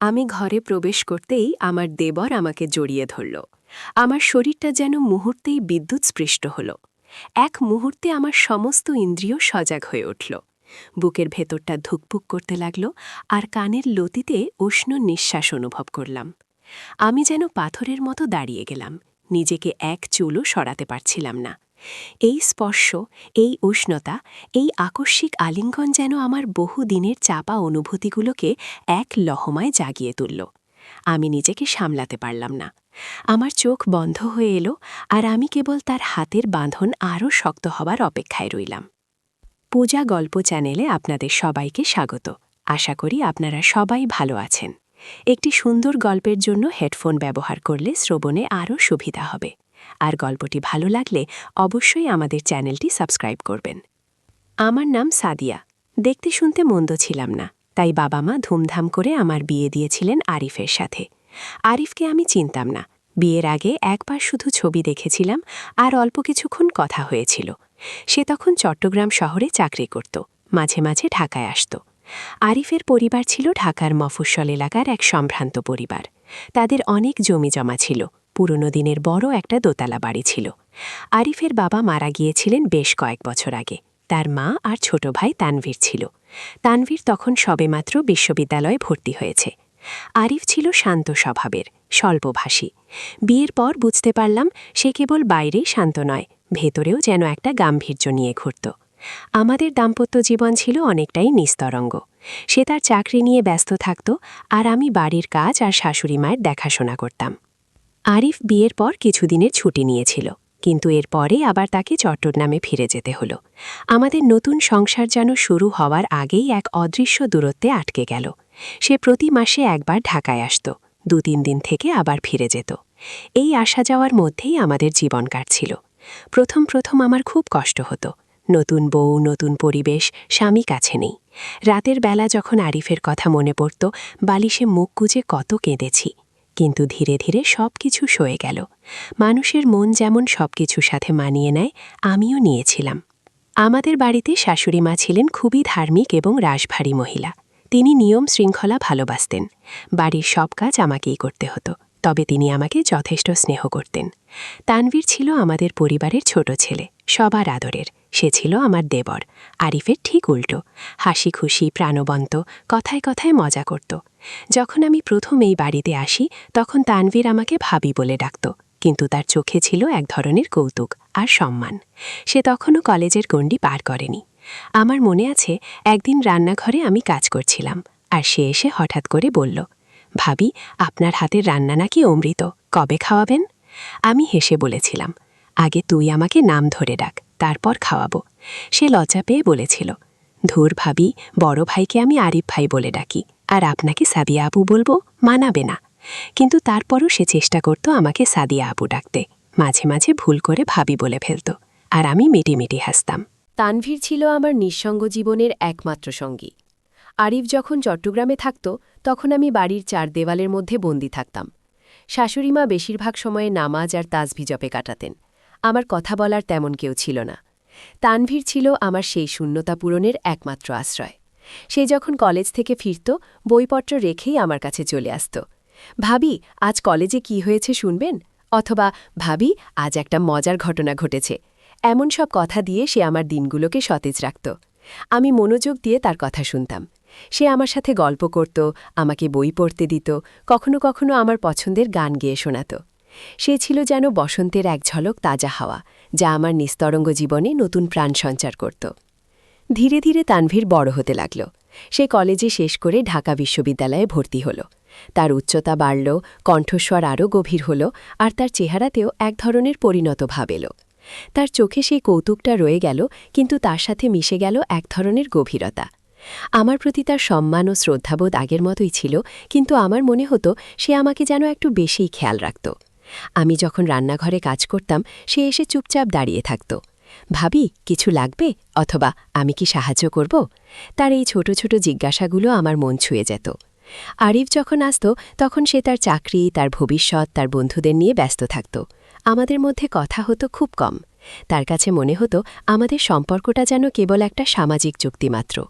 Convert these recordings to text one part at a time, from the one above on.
আমি ঘরে প্রবেশ করতেই আমার দেবর আমাকে জড়িয়ে ধরল। আমার শরীরটা যেন মুহূর্তেই বিদ্যুৎ স্পৃষ্ট হল। এক মুহূর্তে আমার সমস্ত ইন্দ্রিয় সজাগ হয়ে উঠল। বুকের ভেতরটা ধুকপুক করতে লাগল আর কানের লতিতে উষ্ণ নিঃশ্বাস অনুভব করলাম। আমি যেন পাথরের মতো দাঁড়িয়ে গেলাম। নিজেকে এক চুলও সরাতে পারছিলাম না। এই স্পর্শ, এই উষ্ণতা, এই আকস্মিক আলিঙ্গন যেন আমার বহু দিনের চাপা অনুভূতিগুলোকে এক লহমায় জাগিয়ে তুলল। আমি নিজেকে সামলাতে পারলাম না। আমার চোখ বন্ধ হয়ে এলো আর আমি কেবল তার হাতের বাঁধন আরও শক্ত হবার অপেক্ষায় রইলাম। পূজা গল্প চ্যানেলে আপনাদের সবাইকে স্বাগত। আশা করি আপনারা সবাই ভালো আছেন। একটি সুন্দর গল্পের জন্য হেডফোন ব্যবহার করলে শ্রবণে আরও সুবিধা হবে। আর গল্পটি ভালো লাগলে অবশ্যই আমাদের চ্যানেলটি সাবস্ক্রাইব করবেন। আমার নাম সাদিয়া। দেখতে শুনতে মন্দ ছিলাম না, তাই বাবা মা ধুমধাম করে আমার বিয়ে দিয়েছিলেন আরিফের সাথে। আরিফকে আমি চিনতাম না। বিয়ের আগে একবার শুধু ছবি দেখেছিলাম আর অল্প কিছুক্ষণ কথা হয়েছিল। সে তখন চট্টগ্রাম শহরে চাকরি করত, মাঝে মাঝে ঢাকায় আসত। আরিফের পরিবার ছিল ঢাকার মফস্বল এলাকার এক সম্ভ্রান্ত পরিবার। তাদের অনেক জমি জমা ছিল পুরনো দিনের বড় একটা দোতলা বাড়ি ছিল। আরিফের বাবা মারা গিয়েছিলেন বেশ কয়েক বছর আগে। তার মা আর ছোট ভাই তানভীর ছিল। তানভীর তখন সবেমাত্র বিশ্ববিদ্যালয়ে ভর্তি হয়েছে। আরিফ ছিল শান্ত স্বভাবের, স্বল্পভাষী। বিয়ের পর বুঝতে পারলাম, সে কেবল বাইরেই শান্ত নয়, ভেতরেও যেন একটা গাম্ভীর্য নিয়ে ঘুরত। আমাদের দাম্পত্য জীবন ছিল অনেকটাই নিস্তরঙ্গ। সে তার চাকরি নিয়ে ব্যস্ত থাকত, আর আমি বাড়ির কাজ আর শাশুড়ি মায়ের দেখাশোনা করতাম। আরিফ বিয়ের পর কিছুদিনের ছুটি নিয়েছিল, কিন্তু এরপরে আবার তাকে চট্টগ্রামে ফিরে যেতে হলো। আমাদের নতুন সংসার যেন শুরু হওয়ার আগেই এক অদৃশ্য দূরত্বে আটকে গেল। সে প্রতি মাসে একবার ঢাকায় আসত দু তিন দিন থেকে আবার ফিরে যেত। এই আসা যাওয়ার মধ্যেই আমাদের জীবন কাটছিল। প্রথম প্রথম আমার খুব কষ্ট হতো। নতুন বউ, নতুন পরিবেশ, স্বামী কাছে নেই। রাতের বেলা যখন আরিফের কথা মনে পড়ত, বালিশে মুখ গুজে কত কেঁদেছি। কিন্তু ধীরে ধীরে সব কিছু সয়ে গেল। মানুষের মন যেমন সব কিছুর সাথে মানিয়ে নেয়, আমিও নিয়েছিলাম। আমাদের বাড়িতে শাশুড়ি মা ছিলেন খুবই ধার্মিক এবং রাশভারী মহিলা। তিনি নিয়ম শৃঙ্খলা ভালোবাসতেন। বাড়ির সব কাজ আমাকেই করতে হতো, তবে তিনি আমাকে যথেষ্ট স্নেহ করতেন। তানভীর ছিল আমাদের পরিবারের ছোট ছেলে, সবার আদরের। সে ছিল আমার দেবর। আরিফের ঠিক উল্টো। হাসি খুশি প্রাণবন্ত, কথায় কথায় মজা করত। যখন আমি প্রথম এই বাড়িতে আসি, তখন তানভীর আমাকে ভাবি বলে ডাকত, কিন্তু তার চোখে ছিল এক ধরনের কৌতুক আর সম্মান। সে তখনও কলেজের গণ্ডি পার করেনি। আমার মনে আছে, একদিন রান্নাঘরে আমি কাজ করছিলাম, আর সে এসে হঠাৎ করে বলল, ভাবি, আপনার হাতের রান্না নাকি অমৃত, কবে খাওয়াবেন? আমি হেসে বলেছিলাম, আগে তুই আমাকে নাম ধরে ডাক। তারপর খাওয়াবো। সে লজ্জা পেয়ে বলেছিল, ধুর ভাবি, বড় ভাইকে আমি আরিফ ভাই বলে ডাকি, আর আপনাকে সাদিয়া আপু বলব মানাবে না। কিন্তু তারপরও সে চেষ্টা করত আমাকে সাদিয়া আপু ডাকতে, মাঝে মাঝে ভুল করে ভাবি বলে ফেলত, আর আমি মিটি মিটি হাসতাম। তানভীর ছিল আমার নিঃসঙ্গ জীবনের একমাত্র সঙ্গী। আরিফ যখন চট্টগ্রামে থাকত, তখন আমি বাড়ির চার দেওয়ালের মধ্যে বন্দি থাকতাম। শাশুড়িমা বেশিরভাগ সময়ে নামাজ আর তাজভি জপে কাটাতেন। আমার কথা বলার তেমন কেউ ছিল না। তানভীর ছিল আমার সেই শূন্যতা পূরণের একমাত্র আশ্রয়। সে যখন কলেজ থেকে ফিরত, বইপত্র রেখেই আমার কাছে চলে আসত। ভাবি, আজ কলেজে কি হয়েছে শুনবেন? অথবা, ভাবি, আজ একটা মজার ঘটনা ঘটেছে। এমন সব কথা দিয়ে সে আমার দিনগুলোকে সতেজ রাখত। আমি মনোযোগ দিয়ে তার কথা শুনতাম। সে আমার সাথে গল্প করত, আমাকে বই পড়তে দিত, কখনো কখনো আমার পছন্দের গান গেয়ে শোনাত। সে ছিল যেন বসন্তের এক ঝলক তাজা হাওয়া, যা আমার নিস্তরঙ্গ জীবনে নতুন প্রাণ সঞ্চার করত। ধীরে ধীরে তানভীর বড় হতে লাগল। সে কলেজে শেষ করে ঢাকা বিশ্ববিদ্যালয়ে ভর্তি হল। তার উচ্চতা বাড়ল, কণ্ঠস্বর আরও গভীর হল, আর তার চেহারাতেও এক ধরনের পরিণত ভাব এলো। তার চোখে সেই কৌতুকটা রয়ে গেল, কিন্তু তার সাথে মিশে গেল এক ধরনের গভীরতা। আমার প্রতি তার সম্মান ও শ্রদ্ধাবোধ আগের মতোই ছিল, কিন্তু আমার মনে হতো সে আমাকে যেন একটু বেশিই খেয়াল রাখত। আমি যখন রান্নাঘরে কাজ করতাম, সে এসে চুপচাপ দাঁড়িয়ে থাকত। ভাবি, কিছু লাগবে? অথবা আমি কি সাহায্য করব? তার এই ছোট ছোট জিজ্ঞাসাগুলো আমার মন ছুঁয়ে যেত। আরিফ যখন আসত, তখন সে তার চাকরি, তার ভবিষ্যৎ, তার বন্ধুদের নিয়ে ব্যস্ত থাকত। আমাদের মধ্যে কথা হতো খুব কম। তার কাছে মনে হতো, আমাদের সম্পর্কটা যেন কেবল একটা সামাজিক চুক্তি মাত্র।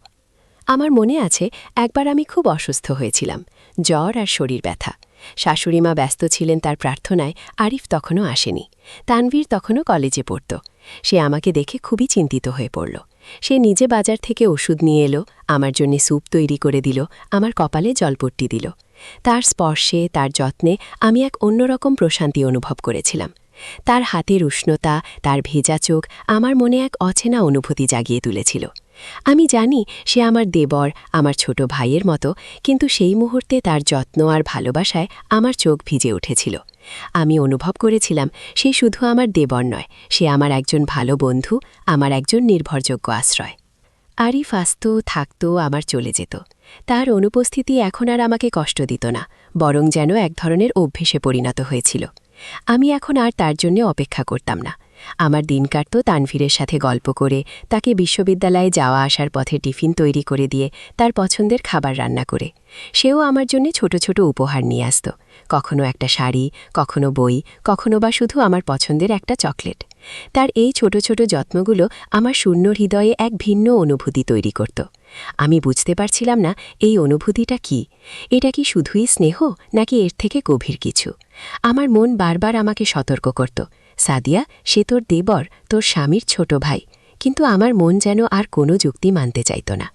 আমার মনে আছে, একবার আমি খুব অসুস্থ হয়েছিলাম, জ্বর আর শরীর ব্যথা। শাশুড়িমা ব্যস্ত ছিলেন তার প্রার্থনায় আরিফ তখনও আসেনি। তানভীর তখনও কলেজে পড়ত। সে আমাকে দেখে খুবই চিন্তিত হয়ে পড়ল। সে নিজে বাজার থেকে ওষুধ নিয়ে এলো, আমার জন্য স্যুপ তৈরি করে দিল, আমার কপালে জলপট্টি দিল। তার স্পর্শে, তার যত্নে আমি এক অন্যরকম প্রশান্তি অনুভব করেছিলাম। তার হাতের উষ্ণতা, তার ভেজা চোখ আমার মনে এক অচেনা অনুভূতি জাগিয়ে তুলেছিল। আমি জানি সে আমার দেবর, আমার ছোট ভাইয়ের মতো, কিন্তু সেই মুহূর্তে তার যত্ন আর ভালোবাসায় আমার চোখ ভিজে উঠেছিল। আমি অনুভব করেছিলাম, সে শুধু আমার দেবর নয়, সে আমার একজন ভালো বন্ধু, আমার একজন নির্ভরযোগ্য আশ্রয়। আরিফ আসত, থাকত, আমার চলে যেত। তার অনুপস্থিতি এখন আর আমাকে কষ্ট দিত না, বরং যেন এক ধরনের অভ্যেসে পরিণত হয়েছিল। আমি এখন আর তার জন্য অপেক্ষা করতাম না। আমার দিন কাটত তানভীরের সাথে গল্প করে, তাকে বিশ্ববিদ্যালয়ে যাওয়া আসার পথে টিফিন তৈরি করে দিয়ে তার পছন্দের খাবার রান্না করে। সেও আমার জন্য ছোট ছোট উপহার নিয়ে আসত। কখনো একটা শাড়ি, কখনো বই, কখনো বা শুধু আমার পছন্দের একটা চকলেট। তার এই ছোট ছোট যত্নগুলো আমার শূন্য হৃদয়ে এক ভিন্ন অনুভূতি তৈরি করত। আমি বুঝতে পারছিলাম না, এই অনুভূতিটা কি? এটা কি শুধুই স্নেহ, নাকি এর থেকে গভীর কিছু? আমার মন বারবার আমাকে সতর্ক করত। সাদিয়া, সে তোর দেবর, তোর স্বামীর ছোট ভাই। কিন্তু আমার মন যেন আর কোনো যুক্তি মানতে চাইত না।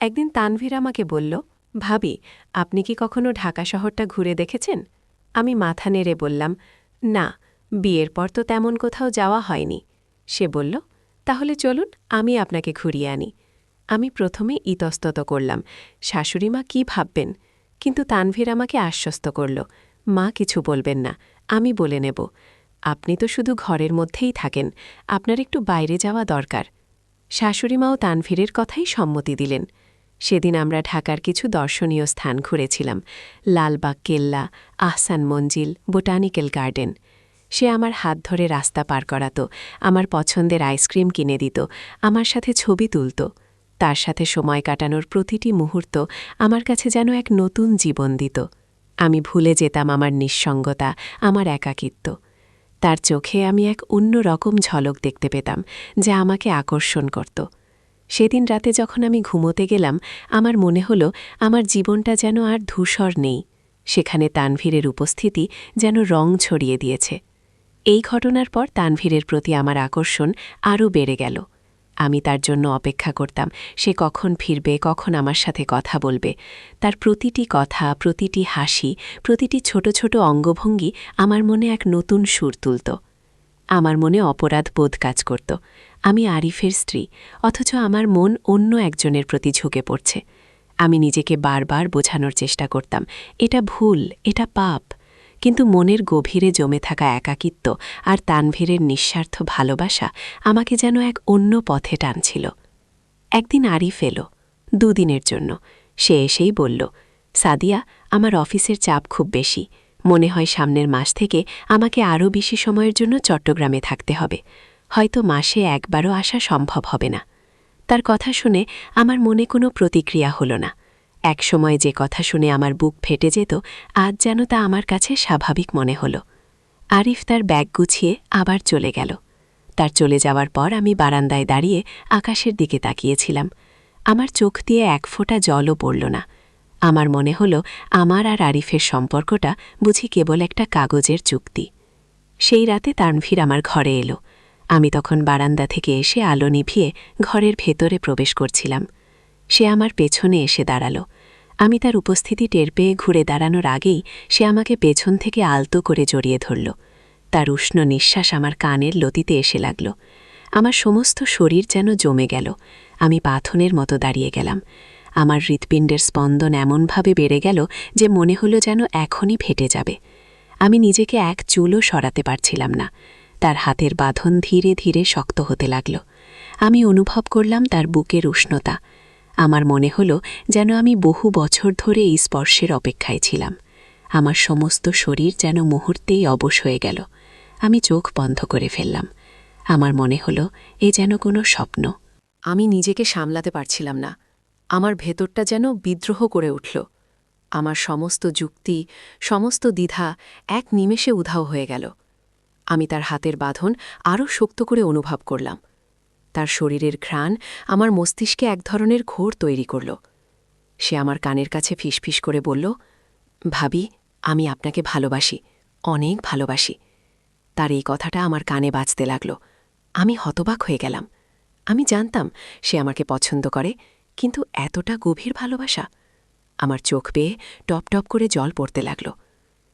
একদিন তানভীর আমাকে বলল, ভাবি, আপনি কি কখনো ঢাকা শহরটা ঘুরে দেখেছেন? আমি মাথা নেড়ে বললাম, না, বিয়ের পর তো তেমন কোথাও যাওয়া হয়নি। সে বলল, তাহলে চলুন, আমি আপনাকে ঘুরিয়ে আনি। আমি প্রথমে ইতস্তত করলাম শাশুড়িমা কি ভাববেন? কিন্তু তানভীর আমাকে আশ্বস্ত করল, মা কিছু বলবেন না, আমি বলে নেব। আপনি তো শুধু ঘরের মধ্যেই থাকেন, আপনার একটু বাইরে যাওয়া দরকার। শাশুড়িমাও তানভীরের কথাই সম্মতি দিলেন। সেদিন আমরা ঢাকার কিছু দর্শনীয় স্থান ঘুরেছিলাম, লালবাগ কেল্লা, আহসান মঞ্জিল, বোটানিক্যাল গার্ডেন। সে আমার হাত ধরে রাস্তা পার করাত, আমার পছন্দের আইসক্রিম কিনে দিত, আমার সাথে ছবি তুলত। তার সাথে সময় কাটানোর প্রতিটি মুহূর্ত আমার কাছে যেন এক নতুন জীবন দিত। আমি ভুলে যেতাম আমার নিঃসঙ্গতা, আমার একাকিত্ব। তার চোখে আমি এক অন্য রকম ঝলক দেখতে পেতাম, যা আমাকে আকর্ষণ করত। সেদিন রাতে যখন আমি ঘুমোতে গেলাম, আমার মনে হল আমার জীবনটা যেন আর ধূসর নেই। সেখানে তানভীরের উপস্থিতি যেন রং ছড়িয়ে দিয়েছে। এই ঘটনার পর তানভীরের প্রতি আমার আকর্ষণ আরও বেড়ে গেল। আমি তার জন্য অপেক্ষা করতাম। সে কখন ফিরবে, কখন আমার সাথে কথা বলবে। তার প্রতিটি কথা, প্রতিটি হাসি, প্রতিটি ছোট ছোট অঙ্গভঙ্গি আমার মনে এক নতুন সুর তুলত। আমার মনে অপরাধ বোধ কাজ করত। আমি আরিফের স্ত্রী, অথচ আমার মন অন্য একজনের প্রতি ঝুঁকে পড়ছে। আমি নিজেকে বারবার বোঝানোর চেষ্টা করতাম। এটা ভুল, এটা পাপ। কিন্তু মনের গভীরে জমে থাকা একাকিত্ব আর তানভীরের নিঃস্বার্থ ভালোবাসা আমাকে যেন এক অন্য পথে টানছিল। একদিন আরিফ এলো, দুদিনের জন্য। সে এসেই বলল, সাদিয়া, আমার অফিসের চাপ খুব বেশি। মনে হয় সামনের মাস থেকে আমাকে আরও বেশি সময়ের জন্য চট্টগ্রামে থাকতে হবে। হয়তো মাসে একবারও আসা সম্ভব হবে না। তার কথা শুনে আমার মনে কোনো প্রতিক্রিয়া হলো না। একসময় যে কথা শুনে আমার বুক ফেটে যেত, আজ যেন তা আমার কাছে স্বাভাবিক মনে হল। আরিফ তার ব্যাগ গুছিয়ে আবার চলে গেল। তার চলে যাওয়ার পর আমি বারান্দায় দাঁড়িয়ে আকাশের দিকে তাকিয়েছিলাম। আমার চোখ দিয়ে এক ফোঁটা জলও পড়ল না। আমার মনে হল, আমার আর আরিফের সম্পর্কটা বুঝি কেবল একটা কাগজের চুক্তি। সেই রাতে তানভীর আমার ঘরে এলো। আমি তখন বারান্দা থেকে এসে আলো নিভিয়ে ঘরের ভেতরে প্রবেশ করছিলাম। সে আমার পেছনে এসে দাঁড়াল। আমি তার উপস্থিতি টের পেয়ে ঘুরে দাঁড়ানোর আগেই সে আমাকে পেছন থেকে আলতো করে জড়িয়ে ধরল। তার উষ্ণ নিঃশ্বাস আমার কানের লতিতে এসে লাগল। আমার সমস্ত শরীর যেন জমে গেল। আমি পাথনের মতো দাঁড়িয়ে গেলাম। আমার হৃৎপিণ্ডের স্পন্দন এমনভাবে বেড়ে গেল যে মনে হলো যেন এখনই ফেটে যাবে। আমি নিজেকে এক চুলও সরাতে পারছিলাম না। তার হাতের বাঁধন ধীরে ধীরে শক্ত হতে লাগল। আমি অনুভব করলাম তার বুকের উষ্ণতা। আমার মনে হল যেন আমি বহু বছর ধরে এই স্পর্শের অপেক্ষায় ছিলাম। আমার সমস্ত শরীর যেন মুহূর্তেই অবশ হয়ে গেল। আমি চোখ বন্ধ করে ফেললাম। আমার মনে হল এ যেন কোনো স্বপ্ন। আমি নিজেকে সামলাতে পারছিলাম না। আমার ভেতরটা যেন বিদ্রোহ করে উঠল। আমার সমস্ত যুক্তি, সমস্ত দ্বিধা এক নিমেষে উধাও হয়ে গেল। আমি তার হাতের বাঁধন আরও শক্ত করে অনুভব করলাম। তার শরীরের ঘ্রাণ আমার মস্তিষ্কে এক ধরনের ঘোর তৈরি করল। সে আমার কানের কাছে ফিসফিস করে বলল, ভাবি, আমি আপনাকে ভালোবাসি, অনেক ভালোবাসি। তার এই কথাটা আমার কানে বাজতে লাগল। আমি হতবাক হয়ে গেলাম। আমি জানতাম সে আমাকে পছন্দ করে, কিন্তু এতটা গভীর ভালোবাসা। আমার চোখ বেয়ে টপ টপ করে জল পড়তে লাগল।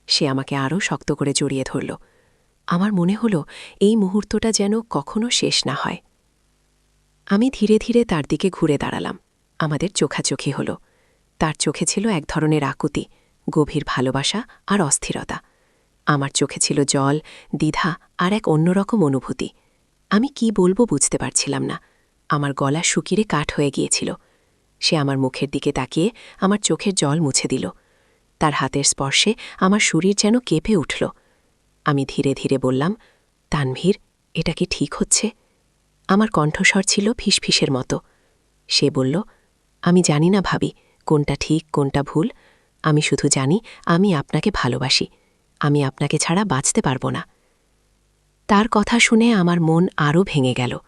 সে আমাকে আরও শক্ত করে জড়িয়ে ধরল। আমার মনে হল, এই মুহূর্তটা যেন কখনো শেষ না হয়। আমি ধীরে ধীরে তার দিকে ঘুরে দাঁড়ালাম। আমাদের চোখাচোখি হল। তার চোখে ছিল এক ধরনের আকুতি, গভীর ভালোবাসা আর অস্থিরতা। আমার চোখে ছিল জল, দ্বিধা আর এক অন্যরকম অনুভূতি। আমি কি বলব বুঝতে পারছিলাম না। আমার গলা শুকিরে কাঠ হয়ে গিয়েছিল। সে আমার মুখের দিকে তাকিয়ে আমার চোখের জল মুছে দিল। তার হাতের স্পর্শে আমার শরীর যেন কেঁপে উঠল। আমি ধীরে ধীরে বললাম, তানভীর, এটা কি ঠিক হচ্ছে? আমার কণ্ঠস্বর ছিল ফিসফিসের মতো। সে বলল, আমি জানি না ভাবি, কোনটা ঠিক, কোনটা ভুল। আমি শুধু জানি, আমি আপনাকে ভালোবাসি। আমি আপনাকে ছাড়া বাঁচতে পারব না। তার কথা শুনে আমার মন আরও ভেঙে গেল।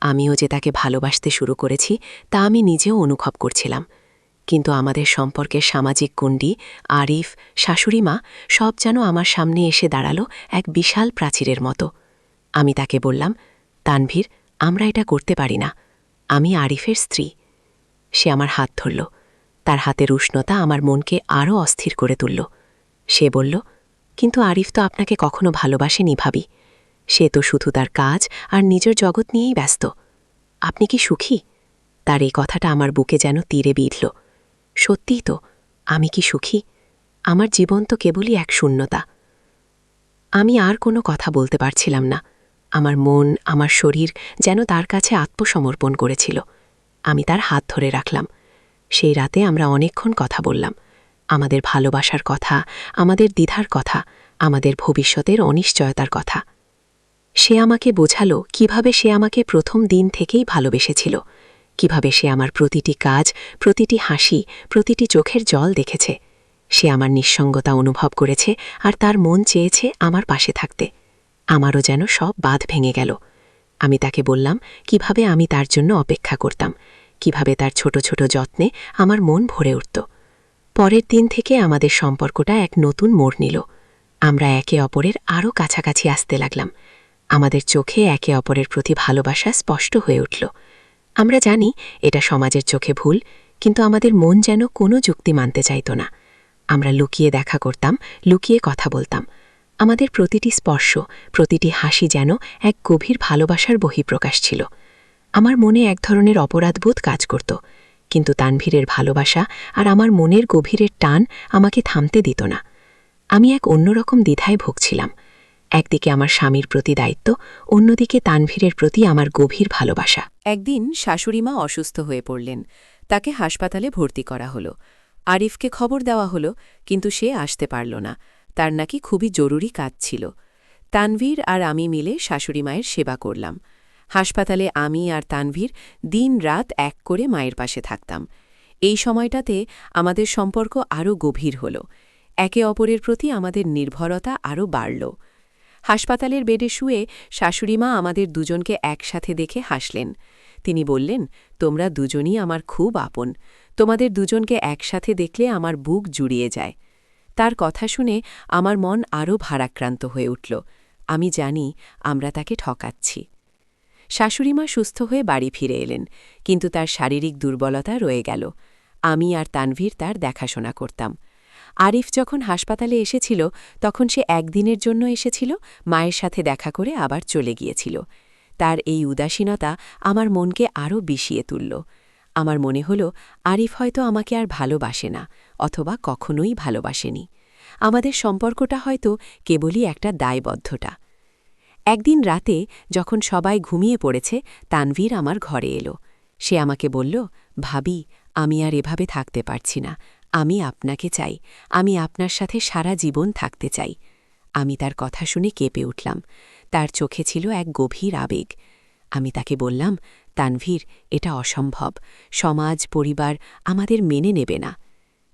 আমিও যে তাকে ভালোবাসতে শুরু করেছি, তা আমি নিজেও অনুভব করছিলাম। কিন্তু আমাদের সম্পর্কের সামাজিক গণ্ডি আরিফ, শাশুড়ি মা, সব যেন আমার সামনে এসে দাঁড়াল এক বিশাল প্রাচীরের মতো। আমি তাকে বললাম, তানভীর আমরা এটা করতে পারি না। আমি আরিফের স্ত্রী। সে আমার হাত ধরল। তার হাতের উষ্ণতা আমার মনকে আরও অস্থির করে তুলল। সে বলল, কিন্তু আরিফ তো আপনাকে কখনো ভালোবাসেনি ভাবি। সে তো শুধু তার কাজ আর নিজের জগৎ নিয়েই ব্যস্ত। আপনি কি সুখী? তার এই কথাটা আমার বুকে যেন তীরে বিঁধল। সত্যিই তো, আমি কি সুখী? আমার জীবন তো কেবলই এক শূন্যতা। আমি আর কোনো কথা বলতে পারছিলাম না। আমার মন, আমার শরীর যেন তার কাছে আত্মসমর্পণ করেছিল। আমি তার হাত ধরে রাখলাম। সেই রাতে আমরা অনেকক্ষণ কথা বললাম। আমাদের ভালোবাসার কথা, আমাদের দ্বিধার কথা, আমাদের ভবিষ্যতের অনিশ্চয়তার কথা। সে আমাকে বোঝালো কীভাবে সে আমাকে প্রথম দিন থেকেই ভালোবেসেছিল। কীভাবে সে আমার প্রতিটি কাজ, প্রতিটি হাসি, প্রতিটি চোখের জল দেখেছে। সে আমার নিঃসঙ্গতা অনুভব করেছে আর তার মন চেয়েছে আমার পাশে থাকতে। আমারও যেন সব বাঁধ ভেঙে গেল। আমি তাকে বললাম, কীভাবে আমি তার জন্য অপেক্ষা করতাম? কীভাবে তার ছোট ছোট যত্নে আমার মন ভরে উঠত? পরের দিন থেকে আমাদের সম্পর্কটা এক নতুন মোড় নিল। আমরা একে অপরের আরও কাছাকাছি আসতে লাগলাম। আমাদের চোখে একে অপরের প্রতি ভালোবাসা স্পষ্ট হয়ে উঠল। আমরা জানি এটা সমাজের চোখে ভুল, কিন্তু আমাদের মন যেন কোনো যুক্তি মানতে চাইত না। আমরা লুকিয়ে দেখা করতাম, লুকিয়ে কথা বলতাম। আমাদের প্রতিটি স্পর্শ, প্রতিটি হাসি যেন এক গভীর ভালোবাসার বহিঃপ্রকাশ ছিল। আমার মনে এক ধরনের অপরাধবোধ কাজ করত, কিন্তু তানভীরের ভালোবাসা আর আমার মনের গভীরের টান আমাকে থামতে দিত না। আমি এক অন্যরকম দ্বিধায় ভুগছিলাম। একদিকে আমার স্বামীর প্রতি দায়িত্ব, অন্যদিকে তানভীরের প্রতি আমার গভীর ভালোবাসা। একদিন শাশুড়িমা অসুস্থ হয়ে পড়লেন। তাকে হাসপাতালে ভর্তি করা হলো। আরিফকে খবর দেওয়া হলো, কিন্তু সে আসতে পারল না। তার নাকি খুবই জরুরি কাজ ছিল। তানভীর আর আমি মিলে শাশুড়ি মায়ের সেবা করলাম। হাসপাতালে আমি আর তানভীর দিন রাত এক করে মায়ের পাশে থাকতাম। এই সময়টাতে আমাদের সম্পর্ক আরও গভীর হল। একে অপরের প্রতি আমাদের নির্ভরতা আরও বাড়ল। হাসপাতালের বেডে শুয়ে শাশুড়িমা আমাদের দুজনকে একসাথে দেখে হাসলেন। তিনি বললেন, তোমরা দুজনই আমার খুব আপন। তোমাদের দুজনকে একসাথে দেখলে আমার বুক জুড়িয়ে যায়। তার কথা শুনে আমার মন আরও ভারাক্রান্ত হয়ে উঠল। আমি জানি আমরা তাকে ঠকাচ্ছি। শাশুড়িমা সুস্থ হয়ে বাড়ি ফিরে এলেন, কিন্তু তার শারীরিক দুর্বলতা রয়ে গেল। আমি আর তানভীর তার দেখাশোনা করতাম। আরিফ যখন হাসপাতালে এসেছিল, তখন সে একদিনের জন্য এসেছিল, মায়ের সাথে দেখা করে আবার চলে গিয়েছিল। তার এই উদাসীনতা আমার মনকে আরও বিষিয়ে তুলল। আমার মনে হল, আরিফ হয়তো আমাকে আর ভালোবাসে না, অথবা কখনোই ভালোবাসেনি। আমাদের সম্পর্কটা হয়তো কেবলই একটা দায়বদ্ধতা। একদিন রাতে যখন সবাই ঘুমিয়ে পড়েছে, তানভীর আমার ঘরে এলো। সে আমাকে বলল, ভাবি, আমি আর এভাবে থাকতে পারছি না। আমি আপনাকে চাই। আমি আপনার সাথে সারা জীবন থাকতে চাই। আমি তার কথা শুনে কেঁপে উঠলাম। তার চোখে ছিল এক গভীর আবেগ। আমি তাকে বললাম তানভীর, এটা অসম্ভব। সমাজ, পরিবার আমাদের মেনে নেবে না।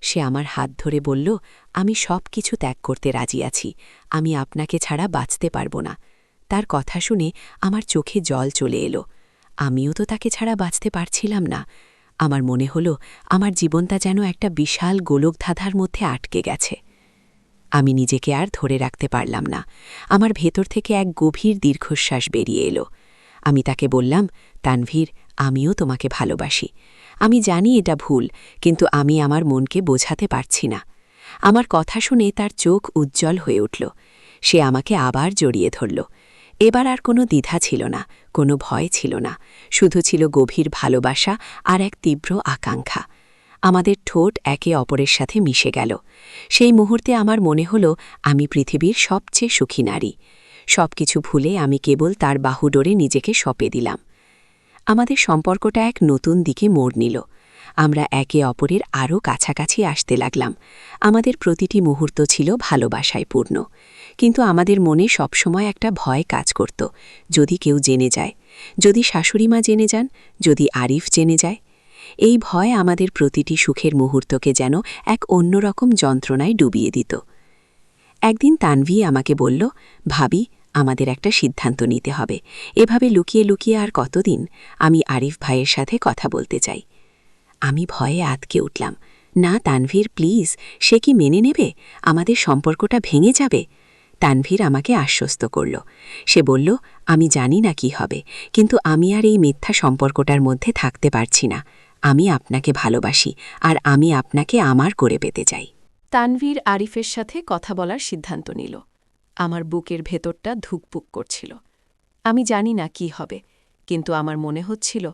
সে আমার হাত ধরে বলল, আমি সব কিছু ত্যাগ করতে রাজি আছি। আমি আপনাকে ছাড়া বাঁচতে পারব না। তার কথা শুনে আমার চোখে জল চলে এলো। আমিও তো তাকে ছাড়া বাঁচতে পারছিলাম না। আমার মনে হলো, আমার জীবনটা যেন একটা বিশাল গোলকধাঁধার মধ্যে আটকে গেছে। আমি নিজেকে আর ধরে রাখতে পারলাম না। আমার ভেতর থেকে এক গভীর দীর্ঘশ্বাস বেরিয়ে এলো। আমি তাকে বললাম, তানভীর, আমিও তোমাকে ভালোবাসি। আমি জানি এটা ভুল, কিন্তু আমি আমার মনকে বোঝাতে পারছি না। আমার কথা শুনে তার চোখ উজ্জ্বল হয়ে উঠল। সে আমাকে আবার জড়িয়ে ধরল। এবার আর কোনো দ্বিধা ছিল না, কোনো ভয় ছিল না। শুধু ছিল গভীর ভালোবাসা আর এক তীব্র আকাঙ্ক্ষা। আমাদের ঠোঁট একে অপরের সাথে মিশে গেল। সেই মুহূর্তে আমার মনে হল, আমি পৃথিবীর সবচেয়ে সুখী নারী। সব কিছু ভুলে আমি কেবল তার বাহুডোরে নিজেকে সঁপে দিলাম। আমাদের সম্পর্কটা এক নতুন দিকে মোড় নিল। আমরা একে অপরের আরও কাছাকাছি আসতে লাগলাম। আমাদের প্রতিটি মুহূর্ত ছিল ভালোবাসায় পূর্ণ। কিন্তু আমাদের মনে সবসময় একটা ভয় কাজ করত। যদি কেউ জেনে যায়, যদি শাশুড়িমা জেনে যান, যদি আরিফ জেনে যায়। এই ভয় আমাদের প্রতিটি সুখের মুহূর্তকে যেন এক অন্যরকম যন্ত্রণায় ডুবিয়ে দিত। একদিন তানভি আমাকে বলল, ভাবি, আমাদের একটা সিদ্ধান্ত নিতে হবে। এভাবে লুকিয়ে লুকিয়ে আর কতদিন? আমি আরিফ ভাইয়ের সাথে কথা বলতে চাই। আমি ভয়ে আতকে উঠলাম। না তানভীর, প্লিজ, সে কি মেনে নেবে? আমাদের সম্পর্কটা ভেঙে যাবে? তানভীর আমাকে আশ্বস্ত করল। সে বলল, আমি জানি না কি হবে, কিন্তু আমি আর এই মিথ্যা সম্পর্কটার মধ্যে থাকতে পারছি না। আমি আপনাকে ভালোবাসি, আর আমি আপনাকে আমার করে পেতে চাই। তানভীর আরিফের সাথে কথা বলার সিদ্ধান্ত নিল। আমার বুকের ভেতরটা ধুকপুক করছিল। আমি জানি না কি হবে, কিন্তু আমার মনে হচ্ছিল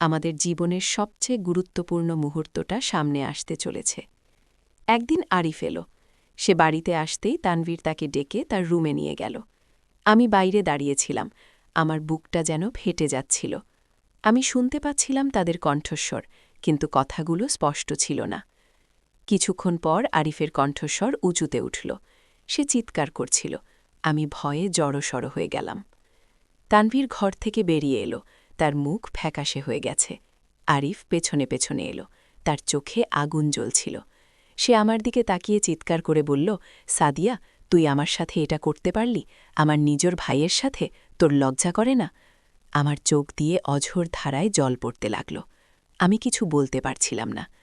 আমাদের জীবনের সবচেয়ে গুরুত্বপূর্ণ মুহূর্তটা সামনে আসতে চলেছে। একদিন আরিফ এলো। সে বাড়িতে আসতেই তানভীর তাকে ডেকে তার রুমে নিয়ে গেল। আমি বাইরে দাঁড়িয়েছিলাম। আমার বুকটা যেন ফেটে যাচ্ছিল। আমি শুনতে পাচ্ছিলাম তাদের কণ্ঠস্বর, কিন্তু কথাগুলো স্পষ্ট ছিল না। কিছুক্ষণ পর আরিফের কণ্ঠস্বর উঁচুতে উঠল। সে চিৎকার করছিল। আমি ভয়ে জড়সড় হয়ে গেলাম। তানভীর ঘর থেকে বেরিয়ে এলো। তার মুখ ফ্যাকাশে হয়ে গেছে। আরিফ পেছনে পেছনে এলো। তার চোখে আগুন জ্বলছিল। সে আমার দিকে তাকিয়ে চিৎকার করে বলল, সাদিয়া, তুই আমার সাথে এটা করতে পারলি? আমার নিজের ভাইয়ের সাথে? তোর লজ্জা করে না? আমার চোখ দিয়ে অঝোর ধারায় জল পড়তে লাগল। আমি কিছু বলতে পারছিলাম না।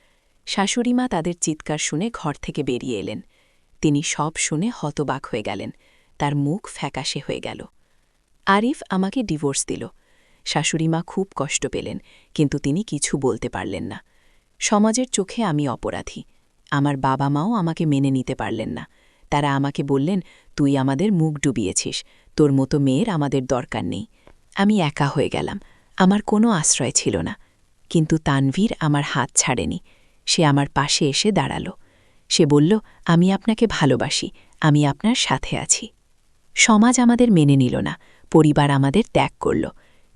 শাশুড়িমা তাদের চিৎকার শুনে ঘর থেকে বেরিয়ে এলেন। তিনি সব শুনে হতবাক হয়ে গেলেন। তার মুখ ফ্যাকাশে হয়ে গেল। আরিফ আমাকে ডিভোর্স দিল। শাশুড়িমা খুব কষ্ট পেলেন, কিন্তু তিনি কিছু বলতে পারলেন না। সমাজের চোখে আমি অপরাধী। আমার বাবা মাও আমাকে মেনে নিতে পারলেন না। তারা আমাকে বললেন, তুই আমাদের মুখ ডুবিয়েছিস। তোর মতো মেয়ের আমাদের দরকার নেই। আমি একা হয়ে গেলাম। আমার কোনো আশ্রয় ছিল না। কিন্তু তানভীর আমার হাত ছাড়েনি। সে আমার পাশে এসে দাঁড়াল। সে বলল, আমি আপনাকে ভালোবাসি, আমি আপনার সাথে আছি। সমাজ আমাদের মেনে নিল না, পরিবার আমাদের ত্যাগ করল,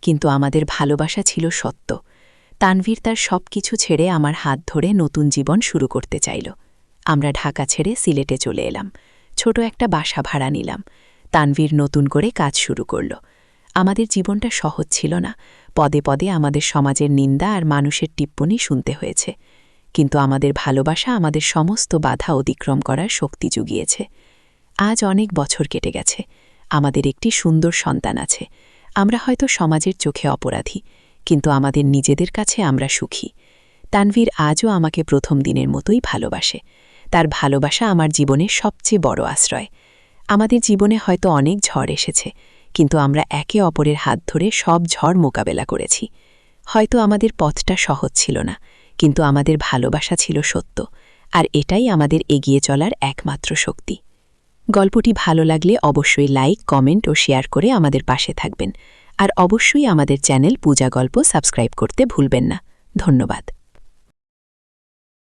কিন্তু আমাদের ভালোবাসা ছিল সত্য। তানভীর তার সব কিছু ছেড়ে আমার হাত ধরে নতুন জীবন শুরু করতে চাইল। আমরা ঢাকা ছেড়ে সিলেটে চলে এলাম। ছোট একটা বাসা ভাড়া নিলাম। তানভীর নতুন করে কাজ শুরু করল। আমাদের জীবনটা সহজ ছিল না। পদে পদে আমাদের সমাজের নিন্দা আর মানুষের টিপ্পনি শুনতে হয়েছে। কিন্তু আমাদের ভালোবাসা আমাদের সমস্ত বাধা অতিক্রম করার শক্তি জুগিয়েছে। আজ অনেক বছর কেটে গেছে। আমাদের একটি সুন্দর সন্তান আছে। আমরা হয়তো সমাজের চোখে অপরাধী, কিন্তু আমাদের নিজেদের কাছে আমরা সুখী। তানভীর আজও আমাকে প্রথম দিনের মতোই ভালোবাসে। তার ভালোবাসা আমার জীবনের সবচেয়ে বড় আশ্রয়। আমাদের জীবনে হয়তো অনেক ঝড় এসেছে, কিন্তু আমরা একে অপরের হাত ধরে সব ঝড় মোকাবেলা করেছি। হয়তো আমাদের পথটা সহজ ছিল না। কিন্তু আমাদের ভালোবাসা ছিল সত্য, আর এটাই আমাদের এগিয়ে চলার একমাত্র শক্তি। গল্পটি ভালো লাগলে অবশ্যই লাইক, কমেন্ট ও শেয়ার করে আমাদের পাশে থাকবেন। আর অবশ্যই আমাদের চ্যানেল পূজা গল্প সাবস্ক্রাইব করতে ভুলবেন না। ধন্যবাদ।